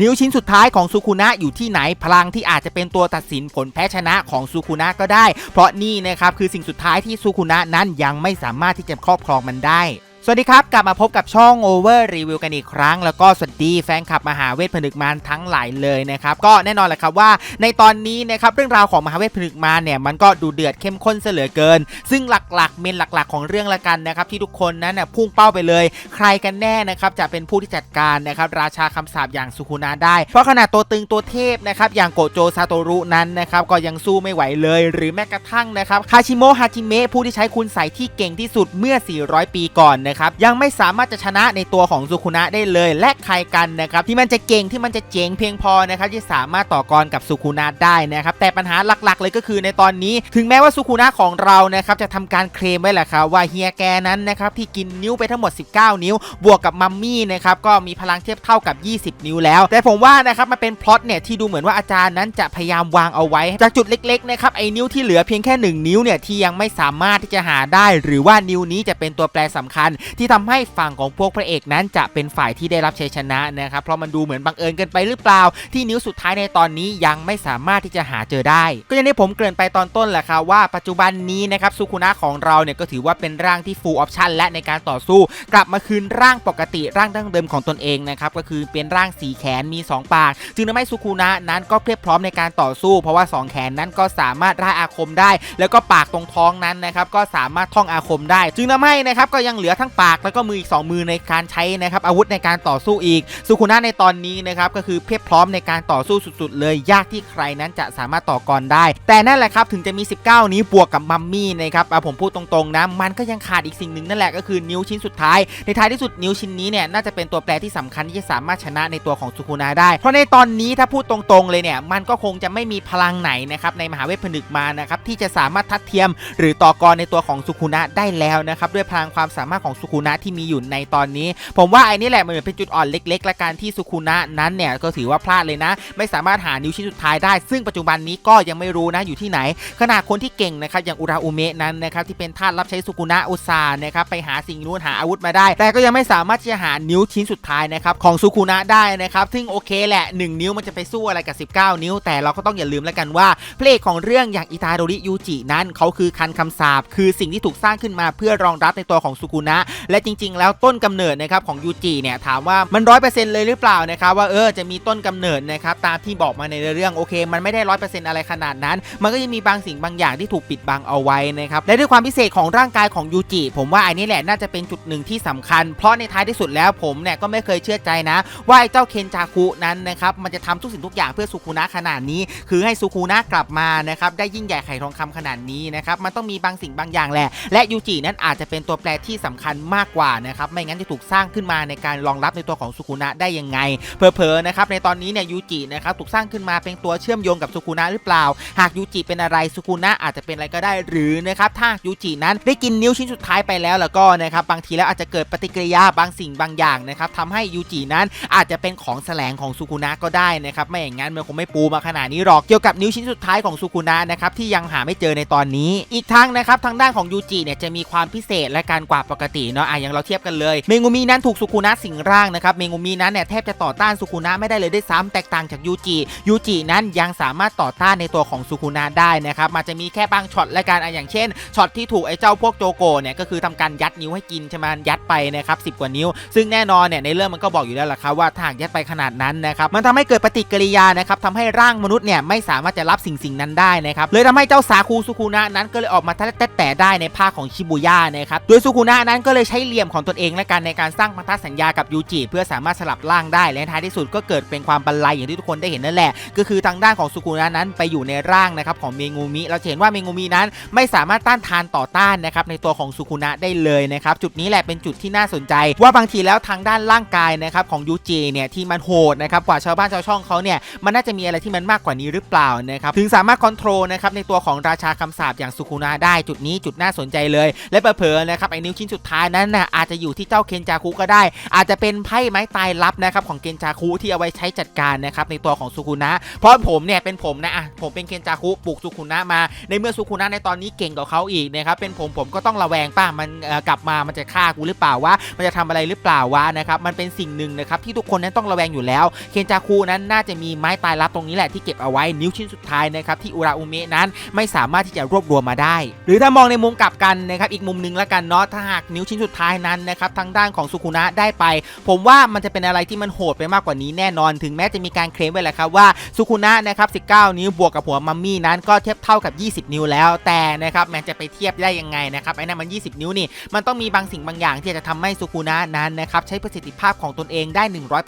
นิ้วชิ้นสุดท้ายของซูคุนะอยู่ที่ไหนพลังที่อาจจะเป็นตัวตัดสินผลแพ้ชนะของซูคุนะก็ได้ เพราะนี่นะครับคือสิ่งสุดท้ายที่ซูคุนะนั้นยังไม่สามารถที่จะครอบครองมันได้ สวัสดีครับ กลับมาพบกับช่อง Over Review กันอีกครั้ง แล้วก็สวัสดีแฟนคลับมหาเวทผนึกมารทั้งหลายเลยนะครับ ก็แน่นอนแหละครับว่าในตอนนี้นะครับเรื่องราวของมหาเวทผนึกมารเนี่ยมันก็ดูเดือดเข้มข้นเสเหลือเกิน ซึ่งหลักๆ เมนหลักๆ ของเรื่องละกันนะครับที่ทุกคนนั้นน่ะพุ่งเป้าไปเลย ใครกันแน่นะครับจะเป็นผู้ที่จัดการนะครับราชาคำสาปอย่างสุคุนะได้ เพราะขนาดตัวตึงตัวเทพนะครับอย่างโกโจซาโตรุนั้นนะครับก็ยังสู้ไม่ไหวเลย หรือแม้กระทั่งนะครับคาชิโมะฮาจิเมะผู้ที่ใช้คุณใส่ที่เก่งที่สุดเมื่อ 400 ปีก่อนนะครับยังไม่สามารถจะชนะในตัวของสุคุนะได้เลย และใครกันนะครับที่มันจะเก่งที่มันจะเจ๋งเพียงพอนะครับที่สามารถต่อกรกับสุคุนะได้นะครับแต่ปัญหาหลักๆ เลยก็คือในตอนนี้ ถึงแม้ว่าสุคุนะของเรานะครับจะทำการเคลมไว้แหละครับว่าเฮียแกนั้นนะครับที่กินนิ้วไปทั้งหมด 19 นิ้ว บวกกับมัมมี่นะครับก็มีพลังเทียบเท่ากับ 20 นิ้วแล้ว แต่ผมว่านะครับมันเป็นพล็อตเนี่ยที่ดูเหมือนว่าอาจารย์นั้นจะพยายามวางเอาไว้ จากจุดเล็กๆนะครับไอ้นิ้วที่เหลือเพียงแค่ 1 นิ้วเนี่ยที่ยังไม่สามารถที่จะหาได้ หรือว่านิ้วนี้จะเป็นตัวแปรสำคัญที่ทำให้ฝั่งของพวกพระเอกนั้นจะเป็นฝ่ายที่ได้รับชัยชนะนะครับเพราะมันดูเหมือนบังเอิญเกินไปหรือเปล่า ที่นิ้วสุดท้ายในตอนนี้ยังไม่สามารถที่จะหาเจอได้ ก็อย่างที่ผมเกริ่นไปตอนต้นแหละครับว่าปัจจุบันนี้นะครับสุคุนะของเราเนี่ยก็ถือว่าเป็นร่างที่ full option และในการต่อสู้ กลับมาคืนร่างปกติร่างดั้งเดิมของตนเองนะครับก็คือเป็นร่างสีแขนมี 2 ปาก จึงทำให้สุคุนะนั้นก็เพียบพร้อมในการต่อสู้ เพราะว่า 2 แขนนั้นก็สามารถร่ายอาคมได้ แล้วก็ปากตรงท้องนั้นนะครับก็สามารถท่องอาคมได้ จึงทำให้นะครับก็ยังเหลือทั้งปากแล้วก็มืออีก 2 มือในการใช้นะครับอาวุธในการต่อสู้อีกสุคุนะในตอนนี้นะครับก็คือเพียบพร้อมในการต่อสู้สุดๆ เลย ยากที่ใครนั้นจะสามารถต่อกรได้ แต่นั่นแหละครับถึงจะมี 19 นี้บวกกับมัมมี่นะครับอะผมพูดตรงๆนะมันก็ยังขาดอีกสิ่งหนึ่งนั่นแหละก็คือนิ้วชิ้นสุดท้าย ในท้ายที่สุดนิ้วชิ้นนี้เนี่ยน่าจะเป็นตัวแปรที่สำคัญที่จะสามารถชนะในตัวของสุคุนะได้ เพราะในตอนนี้ถ้าพูดตรงๆเลยเนี่ยมันก็คงจะไม่มีพลังไหนนะครับในมหาเวทผนึกมานะครับที่จะสามารถทัดเทียม หรือต่อกรในตัวของสุคุนะได้แล้วนะครับด้วยพลังความสามารถของสุคุนะที่มีอยู่ในตอนนี้ ผมว่าไอ้นี่แหละมันเหมือนเป็นจุดอ่อนเล็กๆและการที่สุคุนะนั้นเนี่ยก็ถือว่าพลาดเลยนะ ไม่สามารถหานิ้วชิ้นสุดท้ายได้ ซึ่งปัจจุบันนี้ก็ยังไม่รู้นะอยู่ที่ไหน ขนาดคนที่เก่งนะครับอย่างอุราอุเมะนั้นนะครับที่เป็นทาสรับใช้สุกุนะอุตสานะครับไปหาสิ่งนู้นหาอาวุธมาได้ แต่ก็ยังไม่สามารถที่จะหานิ้วชิ้นสุดท้ายนะครับของสุกุนะได้นะครับซึ่งโอเคแหละ 1 นิ้วมันจะไปสู้อะไรกับ 19 นิ้ว แต่เราก็ต้องอย่าลืมแล้วกันว่าเพลงของเรื่องอย่างอิตาโดริยูจินั้นเขาคือคันคำสาปคือสิ่งที่ถูกสร้างขึ้นมาเพื่อรองรับในตัวของสุกุนะและจริง ๆ แล้วต้นกำเนิดนะครับของยูจิเนี่ยถามว่ามันร้อยเปอร์เซ็นต์เลยหรือเปล่านะครับว่าเออจะมีต้นกำเนิดนะครับตามที่บอกมาในเรื่องโอเค มันไม่ได้ร้อยเปอร์เซ็นต์อะไรขนาดนั้น มันก็ยังมีบางสิ่งบางอย่างที่ถูกปิดบังเอาไว้นะครับและด้วยความพิเศษของร่างกายของยูจิผมว่าอันนี้แหละน่าจะเป็นจุดหนึ่งที่สำคัญ เพราะในท้ายที่สุดแล้วผมเนี่ยก็ไม่เคยเชื่อใจนะ ว่าไอ้เจ้าเคนจาคุนั้นนะครับมันจะทำทุกสิ่งทุกอย่างเพื่อสุคุนะขนาดนี้ คือให้สุคุนะกลับมานะครับได้ยิ่งใหญ่ไข่ทองคำขนาดนี้นะครับมันต้องมีบางสิ่งบางอย่างแหละ และยูจินั้นอาจจะเป็นตัวแปรที่สำคัญมากกว่านะครับไม่งั้นจะถูกสร้างขึ้นมาในการรองรับในตัวของสุคุนะได้ยังไงเผลอๆนะครับในตอนนี้เนี่ยยูจินะครับถูกสร้างขึ้นมาเป็นตัวเชื่อมโยงกับสุคุนะหรือเปล่า หากยูจิเป็นอะไรสุคุนะอาจจะเป็นอะไรก็ได้หรือนะครับถ้ายูจินั้นได้กินนิ้วชิ้นสุดท้ายไปแล้วแล้วก็นะครับบางทีแล้วอาจจะเกิดปฏิกิริยาบางสิ่งบางอย่างนะครับทำให้ยูจินั้นอาจจะเป็นของแสลงของสุคุนะก็ได้นะครับไม่อย่างนั้นมันคงไม่ปูมาขนาดนี้หรอกเกี่ยวกับนิ้วชิ้นสุดท้ายของสุคุนะนะครับที่ยังหาไม่เจอในตอนนี้ อีกทั้งนะครับทางด้านของยูจิเนี่ยจะมีความพิเศษและการกว่าปกติเนาะอะอย่างเราเทียบกันเลย เมงูมีนั้นถูกสุคุนะสิงร่างนะครับ เมงูมีนั้นเนี่ยแทบจะต่อต้านสุคุนะไม่ได้เลยได้ซ้ำแตกต่างจากยูจิ ยูจินั้นยังสามารถต่อต้านในตัวของสุคุนะได้นะครับมันจะมีแค่บางช็อตและการอะอย่างเช่นช็อตที่ถูกไอ้เจ้าพวกโจโกเนี่ยก็คือทำการยัดนิ้วให้กินใช่ไหมยัดไปนะครับสิกว่านิ้ว ซึ่งแน่นอนเนี่ยในเรื่องมันก็บอกอยู่แล้วล่ะครับว่าถ้ายัดไปขนาดนั้นนะครับมันทำให้เกิดปฏิกิริยานะครับทำให้ร่างมนุษย์เนี่ยไม่สามารถจะรับสิ่งสิ่งนั้นได้นะครับเลยทำให้เจ้าสาคูสุคุนะนั้นก็เลยออกมาแตะแต่ได้ในภาคของชิบุย่านะครับโดยสุคุนะนั้นก็เลยใช้เหลี่ยมของตนเองและกันในการสร้างพันธสัญญากับยูจิเพื่อสามารถสลับร่างได้และท้ายที่สุดก็เกิดเป็นความบรรลัยอย่างที่ทุกคนได้เห็นนั่นแหละ ก็คือทางด้านของสุกุนะนั้นไปอยู่ในร่างนะครับของเมงูมิ เราเห็นว่าเมงูมินั้นไม่สามารถต้านทานต่อต้านนะครับในตัวของสุกุนะได้เลยนะครับจุดนี้แหละเป็นจุดที่น่าสนใจ ว่าบางทีแล้วทางด้านร่างกายนะครับของยูจิเนี่ยที่มันโหดนะครับกว่าชาวบ้านชาวช่องเขาเนี่ยมันน่าจะมีอะไรที่มันมากกว่านี้หรือเปล่านะครับถึงสามารถควบคุมนะครับในตัวของราชาคำสาปอย่างสุกุนะได้จุดนี้จุดน่าสนใจเลย และเผลอๆนะครับไอ้นิ้วชิ้นสุดท้ายายนั้นน่ะอาจจะอยู่ที่เจ้าเคนจาคุก็ได้ อาจจะเป็นไพ่ไม้ตายลับนะครับของเคนจาคุที่เอาไว้ใช้จัดการนะครับในตัวของสุคุนะเพราะผมเนี่ยเป็นผมนะอะผมเป็นเคนจาคุปลุกสุคุนะมา ในเมื่อสุคุนะในตอนนี้เก่งกว่าเขาอีกนะครับเป็นผมผมก็ต้องระแวงป้ามันกลับมามันจะฆ่ากูหรือเปล่าวะมันจะทำอะไรหรือเปล่าวะนะครับมันเป็นสิ่งหนึ่งนะครับที่ทุกคนนั้นต้องระแวงอยู่แล้ว เคนจาคุนั้นน่าจะมีไม้ตายลับตรงนี้แหละที่เก็บเอาไว้นิ้วชิ้นสุดท้ายนะครับที่อุราอุเมะนั้นไม่สามารถที่จะรวบรวมมาได้ หรือถ้ามองในมุมกลับกันนะครับอีกมุมหนึงแล้วกันเนาะถ้าหากนิ้วชิ้นสุดท้ายนั้นนะครับทางด้านของสุคุนะได้ไป ผมว่ามันจะเป็นอะไรที่มันโหดไปมากกว่านี้แน่นอน ถึงแม้จะมีการเคลมไว้แหละครับว่าสุคุนะนะครับ19 นิ้วบวกกับหัวมัมมี่นั้นก็เทียบเท่ากับ 20 นิ้วแล้วแต่นะครับแมันจะไปเทียบได้ยังไงนะครับไอ้นั่นมัน 20 นิ้วนี่มันต้องมีบางสิ่งบางอย่างที่จะทำให้สุคุนะนั้นนะครับใช้ประสิทธิภาพของตนเองได้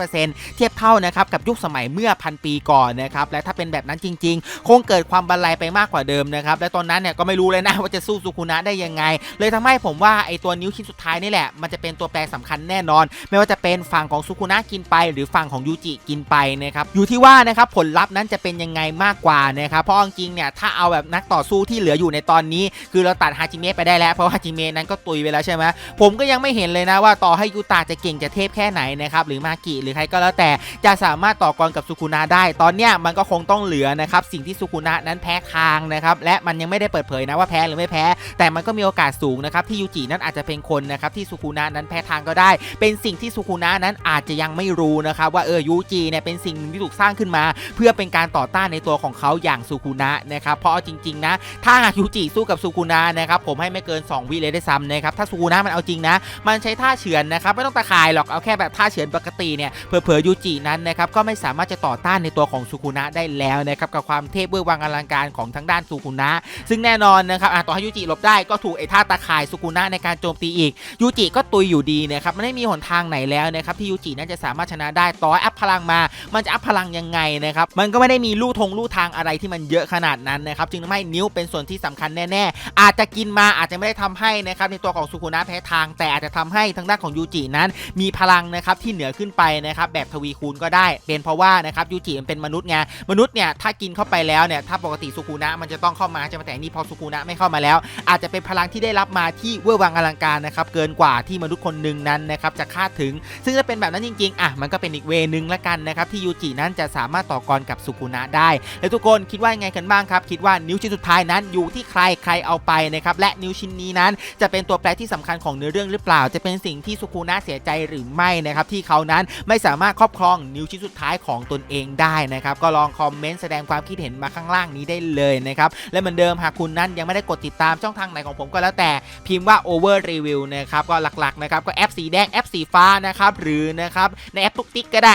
100%เทียบเท่านะครับกับยุคสมัยเมื่อพันปีก่อนนะครับและถ้าเป็นแบบนั้นจริง ๆ คงเกิดความบันไลไปมากกว่าเดิมนะครับและตอนนั้นเนี่ยก็ไม่รู้เลยนะว่าจะสู้สุคุนะได้ยังไง เลยทำให้ผมว่าไอตัวนิ้วชิ้นสุดท้ายนี่แหละ มันจะเป็นตัวแปรสำคัญแน่นอน ไม่ว่าจะเป็นฝั่งของสุคุนะกินไป หรือฝั่งของยูจิกินไปนะครับอยู่ที่ว่านะครับผลลัพธ์นั้นจะเป็นยังไงมากกว่านะครับเพราะจริงเนี่ยถ้าเอาแบบนักต่อสู้ที่เหลืออยู่ในตอนนี้ คือเราตัดฮาจิเมะไปได้แล้วเพราะฮาจิเมะนั้นก็ตุยไปแล้วใช่ไหมผมก็ยังไม่เห็นเลยนะว่าต่อให้ยูตาจะเก่งจะเทพแค่ไหนนะครับหรือมากิหรือใครก็แล้วแต่จะสามารถต่อกรกับสุคุนะได้ ตอนเนี้ยมันก็คงต้องเหลือนะครับสิ่งที่สุคุนะนั้นแพ้ทางนะครับและมันยังไม่ได้เปิดเผยนะว่าแพ้หรือไม่แพ้ แต่มันก็มีโอกาสสูงนะครับที่ยูจินั้นอาจจะเป็นคนนะครับที่สุคุนะนั้นแพ้ทางก็ได้ เป็นสิ่งที่สุคุนะนั้นอาจจะยังไม่รู้นะครับว่าเออยูจิเนี่ยเป็นสิ่งที่ถูกสร้างขึ้นมา เพื่อเป็นการต่อต้านในตัวของเขาอย่างสุคุนะนะครับเพราะจริงๆนะถ้าหากยูจิสู้กับสุคุนะนะครับผมให้ไม่เกิน 2 วิเลยได้ซ้ำนะครับถ้าสุคุนะมันเอาจริงนะ มันใช้ท่าเฉือนนะครับไม่ต้องตะข่ายหรอกเอาแค่แบบท่าเฉือนปกติเนี่ยเผลอๆยูจินั้นนะครับก็ไม่สามารถจะต่อต้านในตัวของสุคุนะได้แล้วนะครับกับความเทพเบื้องวังอลังการของทางด้านสุคุนะซึ่งแน่นอนนะครับต่อให้ยูจิหลบได้ก็ถูกไอ้ท่าตะข่ายสุกุนะในการโจมตีอีกยูจิก็ตุยอยู่ดีนะครับมันไม่มีหนทางไหนแล้วนะครับที่ยูจินั้นจะสามารถชนะได้ต่ออัพพลังมา มันจะอัพพลังยังไงนะครับมันก็ไม่ได้มีลู่ทงลู่ทางอะไรที่มันเยอะขนาดนั้นนะครับจึงทำให้นิ้วเป็นส่วนที่สำคัญแน่ๆ อาจจะกินมาอาจจะไม่ได้ทำให้นะครับในตัวของสุกุนะแพ้ทาง แต่อาจจะทำให้ทางด้านของยูจินั้น มีพลังนะครับที่เหนือขึ้นไปนะครับแบบทวีคูณก็ได้ เป็นเพราะว่านะครับยูจิมันเป็นมนุษย์ไงมนุษย์เนี่ยถ้ากินเข้าไปแล้วเนี่ยถ้าปกติสุกุนะมันจะต้องเข้ามาใช่ไหมแต่นี่พอสุกุนะไม่เข้ามาแล้ว อาจจะเป็นพลังที่ได้รับมาที่เวอร์วังอลังการนะครับเกินกว่าที่มนุษย์คนหนึ่งนั้นนะครับจะคาดถึง ซึ่งถ้าเป็นแบบนั้นจริงๆอะมันก็เป็นอีกเวนึงละกันนะครับที่ยูจินั้นจะสามารถต่อกรกับสุกุนะได้และทุกคนคิดว่ายังไงกันบ้างครับคิดว่านิ้วชิ้นสุดท้ายนั้นอยู่ที่ใครใครเอาไปนะครับและนิ้วชิ้นนี้นั้นจะเป็นตัวแปรที่สำคัญของเนื้อเรื่องหรือเปล่า จะเป็นสิ่งที่สุกุนะเสียใจหรือไม่นะครับที่เขานั้นไม่สามารถครอบครองนิ้วชิ้นสุดท้ายของตนเองได้นะครับก็ลองคอมเมนต์แสดงความคิดเห็นมาข้างล่างนี้ได้เลยนะครับและเหมือนเดิมหากคุณนั้นยังไม่ได้กดติดตามช่องทางไหนของผมก็แล้วแต่พิมพ์ว่า over review นะครับก็หลักๆนะครับก็แอปสีแดงแอปสีฟ้านะครับหรือนะครับในแอปตุ๊กติ๊กก็ได้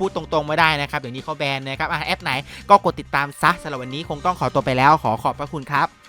พูดตรงๆไม่ได้นะครับเดี๋ยวนี้เขาแบนนะครับอะแอปไหนก็กดติดตามซะสำหรับวันนี้คงต้องขอตัวไปแล้วขอขอบพระคุณครับ